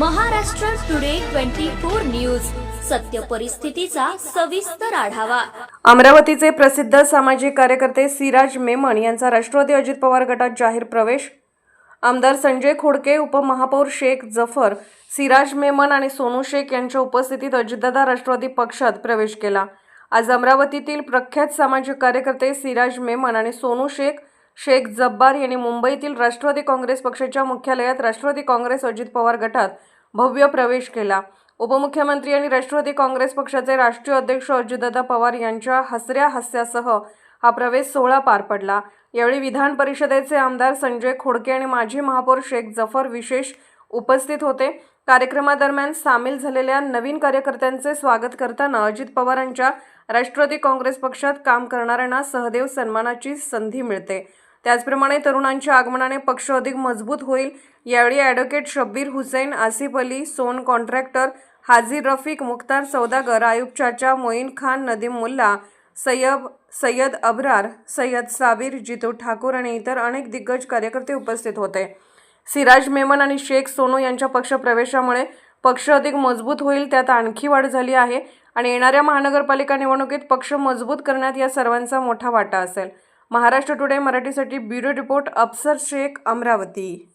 Maharashtra today twenty four news. सत्य परिस्थितीचा सविस्तर आढावा. अमरावतीचे प्रसिद्ध सामाजिक कार्यकर्ते सिराज मेमन यांचा राष्ट्रवादी अजित पवार गटात जाहीर प्रवेश. आमदार संजय खोडके उपमहापौर शेख जफर सिराज मेमन आणि सोनू शेख यांच्या उपस्थितीत अजितदादा राष्ट्रवादी पक्षात प्रवेश केला. आज अमरावतीतील प्रख्यात सामाजिक कार्यकर्ते सिराज मेमन आणि सोनू शेख शेख जब्बार यांनी मुंबईतील राष्ट्रवादी काँग्रेस पक्षाच्या मुख्यालयात राष्ट्रवादी काँग्रेस अजित पवार गटात भव्य प्रवेश केला. उपमुख्यमंत्री आणि राष्ट्रवादी काँग्रेस पक्षाचे राष्ट्रीय अध्यक्ष अजितदादा पवार यांच्या हसऱ्या हास्यासह हा प्रवेश सोहळा पार पडला. यावेळी विधान परिषदेचे आमदार संजय खोडके आणि माजी महापौर शेख जफर विशेष उपस्थित होते. कार्यक्रमादरम्यान सामील झालेल्या नवीन कार्यकर्त्यांचे स्वागत करताना अजित पवारांच्या राष्ट्रवादी काँग्रेस पक्षात काम करणाऱ्यांना सहदेव सन्मानाची संधी मिळते. त्याचप्रमाणे तरुणांच्या आगमनाने पक्ष अधिक मजबूत होईल. यावेळी ॲडव्होकेट शब्बीर हुसेन आसिफ अली सोन कॉन्ट्रॅक्टर हाजीर रफिक मुख्तार सौदागर आयुब चाचा मोईन खान नदीम मुल्ला सय्यब सय्यद अब्रार सय्यद साबीर जितू ठाकूर आणि इतर अनेक दिग्गज कार्यकर्ते उपस्थित होते. सिराज मेमन आणि शेख सोनू यांच्या पक्षप्रवेशामुळे पक्ष अधिक मजबूत होईल त्यात आणखी वाढ झाली आहे आणि येणाऱ्या महानगरपालिका निवडणुकीत पक्ष मजबूत करण्यात या सर्वांचा मोठा वाटा असेल. महाराष्ट्र टुडे मराठीसाठी ब्युरो रिपोर्ट अप्सर शेख अमरावती.